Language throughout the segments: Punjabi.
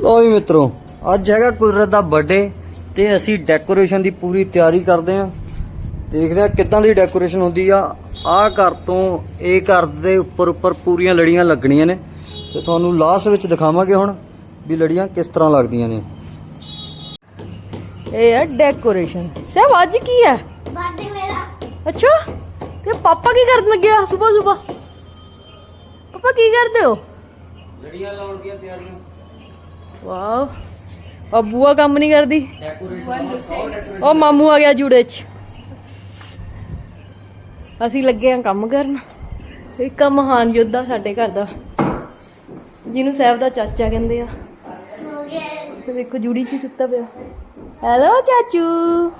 ਲੋ ਵੀ ਮਿੱਤਰੋ ਅੱਜ ਹੈਗਾ ਕੁਦਰਤ ਦਾ ਬਰਥਡੇ ਤੇ ਅਸੀਂ ਡੈਕੋਰੇਸ਼ਨ ਦੀ ਪੂਰੀ ਤਿਆਰੀ ਕਰਦੇ ਆਂ ਦੇਖਦੇ ਆ ਕਿੱਦਾਂ ਦੀ ਡੈਕੋਰੇਸ਼ਨ ਹੁੰਦੀ ਆ। ਆਹ ਘਰ ਤੋਂ ਇਹ ਘਰ ਦੇ ਉੱਪਰ ਉੱਪਰ ਪੂਰੀਆਂ ਲੜੀਆਂ ਲੱਗਣੀਆਂ ਨੇ। ਤੇ ਤੁਹਾਨੂੰ ਲਾਸਟ ਵਿੱਚ ਦਿਖਾਵਾਂਗੇ ਹੁਣ ਵੀ ਲੜੀਆਂ ਕਿਸ ਤਰ੍ਹਾਂ ਲੱਗਦੀਆਂ ਨੇ। ਇਹ ਹੈ ਡੈਕੋਰੇਸ਼ਨ ਸਭ ਅੱਜ ਕੀ ਹੈ? ਬਰਥਡੇ ਮੇਰਾ ਅੱਛਾ ਤੇ ਪਾਪਾ ਕੀ ਕਰਨ ਲੱਗਿਆ ਸਵੇਰ ਸਵੇਰ ਪਾਪਾ ਕੀ ਕਰਦੇ ਹੋ? ਲੜੀਆਂ ਲਾਉਣ ਦੀਆਂ ਤਿਆਰੀਆਂ। ਵਾਓ। ਆ ਬੂਆ ਕੰਮ ਨਹੀਂ ਕਰਦੀ। ਉਹ ਮਾਮੂ ਆ ਗਿਆ ਜੂੜੇ ਚ। ਅਸੀਂ ਲੱਗੇ ਆ ਕੰਮ ਕਰਨ। ਇੱਕ ਆ ਮਹਾਨ ਯੋਧਾ ਸਾਡੇ ਘਰ ਦਾ। ਜਿਹਨੂੰ ਸਾਹਿਬ ਦਾ ਚਾਚਾ ਕਹਿੰਦੇ ਆ। ਤੇ ਦੇਖੋ ਜੂੜੀ ਚ ਹੀ ਸੁੱਤਾ ਪਿਆ। ਹੈਲੋ ਚਾਚੂ।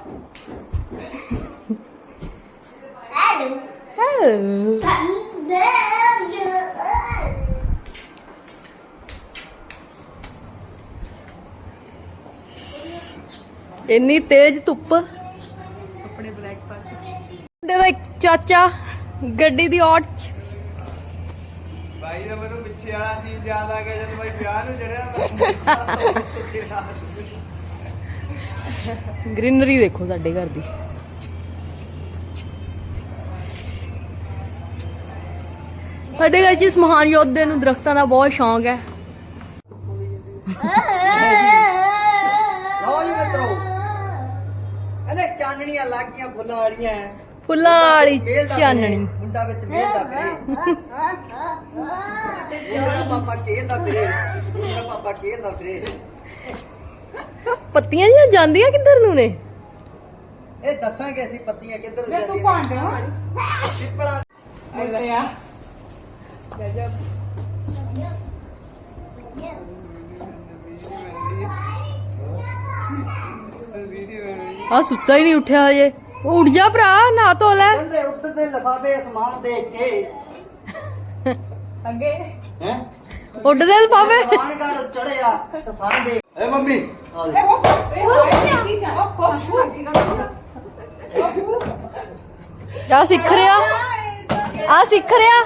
ਹੈਲੋ ਹੈਲੋ ਇੰਨੀ ਤੇਜ਼ ਧੁੱਪ। ਆਪਣੇ ਬਲੈਕ ਪੱਗ ਦਾ ਇੱਕ ਚਾਚਾ ਗੱਡੀ ਦੀ ਔਟ ਚ। ਭਾਈ ਦਾ ਮੈਨੂੰ ਪਿੱਛੇ ਵਾਲਾ ਸੀਨ ਯਾਦ ਆ ਗਿਆ ਜਦੋਂ ਭਾਈ ਵਿਆਹ ਨੂੰ ਚੜਿਆ। ਗ੍ਰੀਨਰੀ ਦੇਖੋ ਸਾਡੇ ਘਰ ਦੀ। ਸਾਡੇ ਘਰ 'ਚ ਇਸ ਮਹਾਨ ਯੋਧੇ ਨੂੰ ਦਰਖਤਾਂ ਦਾ ਬਹੁਤ ਸ਼ੌਂਕ ਹੈ ਲਓ ਜੀ ਮਿੱਤਰੋ ਇਹਨੇ ਚਾਨਣੀਆਂ ਲੱਗੀਆਂ ਫੁੱਲਾਂ ਵਾਲੀਆਂ। ਫੁੱਲਾਂ ਵਾਲੀ ਮੇਲ ਦਾ ਚਾਨਣੀ ਮੁੰਡਾ ਵਿੱਚ ਮੇਲ ਦਾ ਫਿਰੇ ਮੇਰਾ ਪਾਪਾ ਖੇਲਦਾ ਫਿਰੇ। ਮੇਰਾ ਪਾਪਾ ਖੇਲਦਾ ਫਿਰੇ। ਪੱਤੀਆਂ ਜੀਆਂ ਜਾਂਦੀਆਂ ਕਿੱਧਰ ਨੂੰ ਨੇ? ਇਹ ਦੱਸਾਂਗੇ ਅਸੀਂ ਪੱਤੀਆਂ ਕਿੱਧਰ ਨੂੰ ਜਾਂਦੀਆਂ ਨੇ। ਪਿੱਪਲਾਂ ਆ ਸੁੱਤਾ ਹੀ ਨਹੀਂ ਉੱਠਿਆ ਹਜੇ। ਉਹ ਉੱਠ ਜਾ ਭਰਾ ਨਾ ਧੋ ਲੈ। ਕਹਿੰਦੇ ਉੱਡਦੇ ਲਫਾਫੇ ਅਸਮਾਨ ਦੇਖ ਕੇ। ਅੱਗੇ। ਹੈ? ਉੱਡਦੇ ਲਫਾਫੇ। ਸਮਾਨ ਗਾੜ ਚੜਿਆ ਤੂਫਾਨ ਦੇ। ਏ ਮੰਮੀ। ਆ ਲੈ ਆ ਸਿੱਖ ਰਿਹਾ। ਆ ਸਿੱਖ ਰਿਹਾ।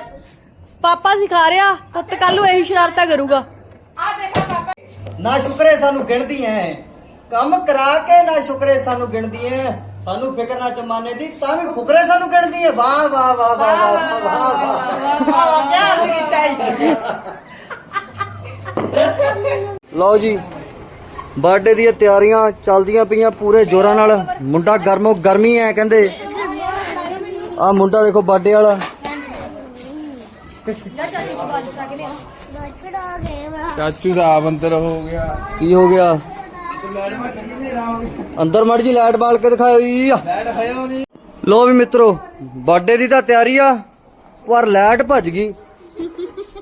ਪਾਪਾ ਸਿਖਾ ਰਿਹਾ। ਪੁੱਤ ਕੱਲ ਨੂੰ ਇਹੀ ਸ਼ਰਾਰਤਾਂ ਕਰੂਗਾ। ਨਾ ਸ਼ੁਕਰੇ ਸਾਨੂੰ ਗਿਣਦੀ ਐ। ਕੰਮ ਕਰਾ ਕੇ ਨਾ ਸ਼ੁਕਰੇ ਸਾਨੂੰ ਗਿਣਦੀ ਐ ਸਾਨੂੰ ਫਿਕਰ ਨਾ ਜਮਾਨੇ ਦੀ ਤਾਂ ਵੀ ਫੁਕਰੇ ਸਾਨੂੰ ਗਿਣਦੀ ਐ ਵਾਹ ਵਾਹ ਵਾਹ ਵਾਹ ਵਾਹ ਵਾਹ ਵਾਹ ਲਓ ਜੀ ਬਰਥਡੇ ਦੀਆਂ ਤਿਆਰੀਆਂ ਚੱਲਦੀਆਂ ਪਈਆਂ ਪੂਰੇ ਜ਼ੋਰਾਂ ਨਾਲ ਮੁੰਡਾ ਗਰਮੋ ਗਰਮੀ ਐ ਕਹਿੰਦੇ ਆ ਮੁੰਡਾ ਦੇਖੋ ਬਰਥਡੇ ਵਾਲਾ ਚਾਚੂ ਦਾ ਅੰਦਰ ਹੋ ਗਿਆ ਕੀ ਹੋ ਗਿਆ ਅੰਦਰ ਮੜ ਜੀ ਲਾਈਟ ਬਾਲ ਕੇ ਦਿਖਾਓ ਜੀ। ਲੋ ਵੀ ਮਿੱਤਰੋ ਬਰਥਡੇ ਦੀ ਤਾਂ ਤਿਆਰੀ ਆ, ਪਰ ਲਾਈਟ ਭੱਜ ਗਈ।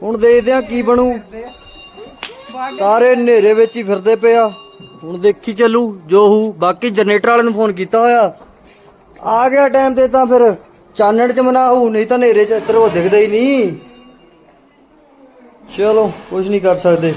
ਹੁਣ ਦੇਖਦੇ ਆ ਕੀ ਬਣੂ। ਸਾਰੇ ਹਨੇਰੇ ਵਿੱਚ ਹੀ ਫਿਰਦੇ ਪਏ ਆ। ਹੁਣ ਦੇਖੀ ਚੱਲੂ, ਜੋ ਹੂ। ਬਾਕੀ ਜਨਰੇਟਰ ਵਾਲੇ ਨੂੰ ਫੋਨ ਕੀਤਾ ਹੋਇਆ। ਆ ਗਿਆ ਟਾਈਮ ਤੇ ਤਾਂ ਫਿਰ ਚਾਨਣ ਚ ਮਨਾ ਹੋਊ, ਨਹੀਂ ਤਾਂ ਹਨੇਰੇ ਚ ਇੱਧਰ ਉਹ ਦਿਖਦਾ ਹੀ ਨਹੀਂ। ਚਲੋ ਕੁਝ ਨਹੀਂ ਕਰ ਸਕਦੇ।